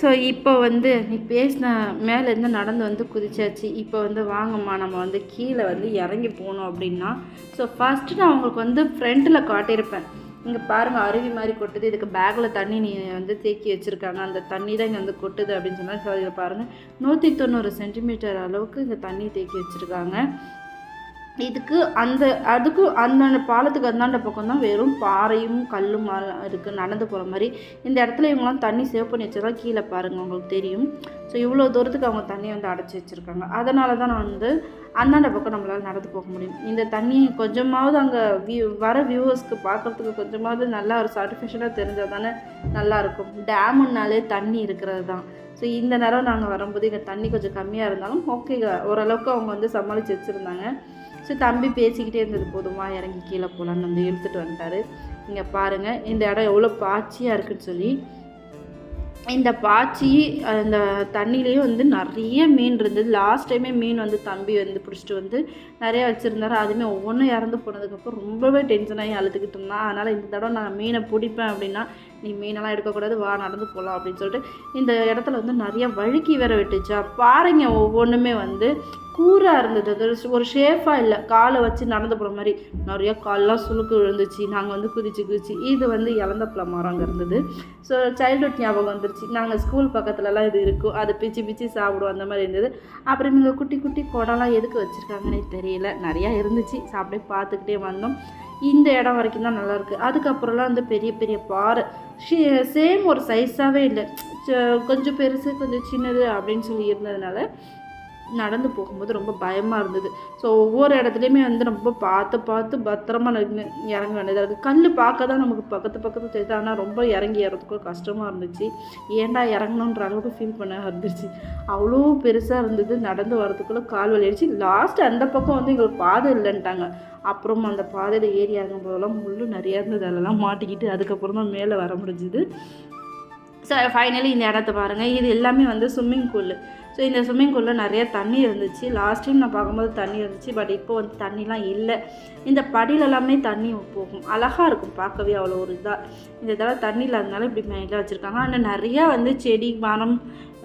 So இப்போ வந்து நீ பேசின மேலேருந்து நடந்து வந்து குதிச்சாச்சு. இப்போ வந்து வாங்கம்மா நம்ம வந்து கீழே வந்து இறங்கி போகணும் அப்படின்னா ஸோ ஃபஸ்ட்டு நான் உங்களுக்கு வந்து ஃப்ரண்ட்டில் காட்டியிருப்பேன். இங்கே பாருங்கள் அருவி மாதிரி கொட்டுது. இதுக்கு பேக்கில் தண்ணி நீ வந்து தேக்கி வச்சுருக்காங்க. அந்த தண்ணி தான் இங்கே வந்து கொட்டுது அப்படின்னு சொன்னால் ஸோ இதை பாருங்கள் நூற்றி தொண்ணூறு சென்டிமீட்டர் அளவுக்கு இந்த தண்ணி தேக்கி வச்சுருக்காங்க. இதுக்கு அந்த அதுக்கு அந்த பாலத்துக்கு அந்தாண்ட பக்கம் தான் வெறும் பாறையும் கல்லும் இருக்குது நடந்து போகிற மாதிரி. இந்த இடத்துல இவங்களாம் தண்ணி சேவ் பண்ணி வச்சதா கீழே பாருங்கள் உங்களுக்கு தெரியும். ஸோ இவ்வளோ தூரத்துக்கு அவங்க தண்ணியை வந்து அடைச்சி வச்சுருக்காங்க. அதனால தான் நான் வந்து அந்தாண்ட பக்கம் நம்மளால் நடந்து போக முடியும். இந்த தண்ணி கொஞ்சமாவது அங்கே வியூ வர வியூவர்ஸ்க்கு பார்க்குறதுக்கு கொஞ்சமாவது நல்லா ஒரு சாட்டிஃபிகேஷனாக தெரிஞ்சால் தானே நல்லாயிருக்கும் டேமுன்னாலே தண்ணி இருக்கிறது தான். ஸோ இந்த நேரம் நாங்கள் வரும்போது இங்கே தண்ணி கொஞ்சம் கம்மியாக இருந்தாலும் ஓகே ஓரளவுக்கு அவங்க வந்து சமாளித்து வச்சுருந்தாங்க. ஸோ தம்பி பேசிக்கிட்டே இருந்தது போதுமா இறங்கி கீழே போகலான்னு வந்து இழுத்துட்டு வந்துட்டாரு. இங்கே பாருங்கள் இந்த இடம் எவ்வளோ பாச்சியாக இருக்குன்னு சொல்லி இந்த பாச்சி அந்த தண்ணியிலையும் வந்து நிறைய மீன் இருந்தது. லாஸ்ட் டைமே மீன் வந்து தம்பி வந்து பிடிச்சிட்டு வந்து நிறைய வச்சுருந்தாரு. அதுவுமே ஒவ்வொன்றும் இறந்து போனதுக்கப்புறம் ரொம்பவே டென்ஷன் ஆகி அழுதுகிட்டு இருந்தான். அதனால் இந்த தடவை நான் மீனை பிடிப்பேன் அப்படின்னா நீ மீனெல்லாம் எடுக்கக்கூடாது வா நடந்து போகலாம் அப்படின்னு சொல்லிட்டு இந்த இடத்துல வந்து நிறைய வழுக்கி வேற விட்டுச்சா. பாருங்க ஒவ்வொன்றுமே வந்து கூராக இருந்தது. அது ஒரு ஷேஃபாக இல்லை. காலை வச்சு நடந்து போகிற மாதிரி. நிறைய கால்லாம் சுழுக்கு விழுந்துச்சு. நாங்கள் வந்து குதிச்சு குதிச்சு. இது வந்து இழந்தப்பழ மரம் அங்கே இருந்தது. ஸோ சைல்ட்ஹுட் ஞாபகம் வந்துருச்சு. நாங்கள் ஸ்கூல் பக்கத்துலலாம் இது இருக்கும். அது பிச்சு பிச்சு சாப்பிடுவோம். அந்த மாதிரி இருந்தது. அப்புறம் இங்கே குட்டி குட்டி குடம்லாம் எதுக்கு வச்சுருக்காங்கன்னே தெரியல. நிறையா இருந்துச்சு. சாப்பிட்டே பார்த்துக்கிட்டே வந்தோம். இந்த இடம் வரைக்கும் தான் நல்லாயிருக்கு அதுக்கப்புறம்லாம் வந்து பெரிய பெரிய பாறை. சேம் ஒரு சைஸாகவே இல்லை. கொஞ்சம் பெருசு கொஞ்சம் சின்னது அப்படின்னு சொல்லி இருந்ததுனால நடந்து போகும்போது ரொம்ப பயமாக இருந்தது. ஸோ ஒவ்வொரு இடத்துலையுமே வந்து ரொம்ப பார்த்து பார்த்து பத்திரமா இறங்க வேண்டியதாக இருக்குது கல் பார்க்க தான் நமக்கு பக்கத்து பக்கத்து தெரியுது ஆனால் ரொம்ப இறங்கி ஏறதுக்கும் கஷ்டமாக இருந்துச்சு. ஏன்டா இறங்கணுன்ற அளவுக்கு ஃபீல் பண்ண இருந்துச்சு அவ்வளோ பெருசாக இருந்தது. நடந்து வரதுக்குள்ளே கால் வலி ஆயிடுச்சு லாஸ்ட் அந்த பக்கம் வந்து எங்களுக்கு பாதை இல்லைன்ட்டாங்க. அப்புறம் அந்த பாதையில் ஏறி இறங்கும் போதெல்லாம் முள் நிறையா இருந்தது. அதெல்லாம் மாட்டிக்கிட்டு அதுக்கப்புறம் தான் மேலே வர முடிஞ்சுது. ஸோ ஃபைனலி இந்த இடத்த பாருங்கள் இது எல்லாமே வந்து ஸ்விம்மிங் பூல் ஸோ இந்த ஸ்விம்மிங் பூலில் நிறைய தண்ணி இருந்துச்சு. லாஸ்ட் டைம் நான் பார்க்கும்போது தண்ணி இருந்துச்சு பட் இப்போ வந்து தண்ணிலாம் இல்லை. இந்த படியில் எல்லாமே தண்ணி போகும். அழகாக இருக்கும் பார்க்கவே அவ்வளோ ஒரு இதாக இந்த தடவை தண்ணி இல்லாதனால இப்படி மேலே வச்சுருக்காங்க. ஆனால் நிறையா வந்து செடி மரம்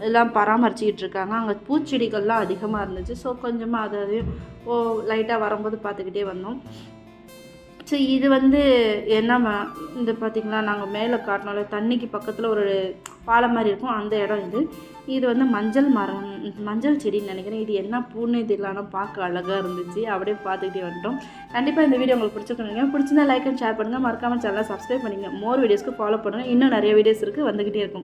எல்லாம் பராமரிச்சிக்கிட்டு இருக்காங்க. அங்கே பூச்செடிகள்லாம் அதிகமாக இருந்துச்சு. ஸோ கொஞ்சமாக அதையும் ஓ லைட்டாக வரும்போது பார்த்துக்கிட்டே வந்தோம். ஸோ இது வந்து என்ன இந்த பார்த்திங்களா நாங்கள் மேலே காட்டினால தண்ணிக்கு பக்கத்தில் ஒரு பாலம் மாதிரி இருக்கும் அந்த இடம் இது. இது வந்து மஞ்சள் மரம் மஞ்சள் செடின்னு நினைக்கிறேன். இது என்ன பூன்னு இது ஆனால் பார்க்க அழகாக இருந்துச்சு. அப்படியே பார்த்துக்கிட்டே வந்துட்டோம். கண்டிப்பாக இந்த வீடியோ உங்களுக்கு பிடிச்சிருக்கீங்க பிடிச்சிருந்தா லைக் அண்ட் ஷேர் பண்ணுங்கள் மறக்காமல் சேனலை சப்ஸ்கிரைப் பண்ணிங்க மோர் வீடியோஸ்க்கு ஃபாலோ பண்ணுங்கள் இன்னும் நிறைய வீடியோஸ் இருக்குது வந்துக்கிட்டே இருக்கும்.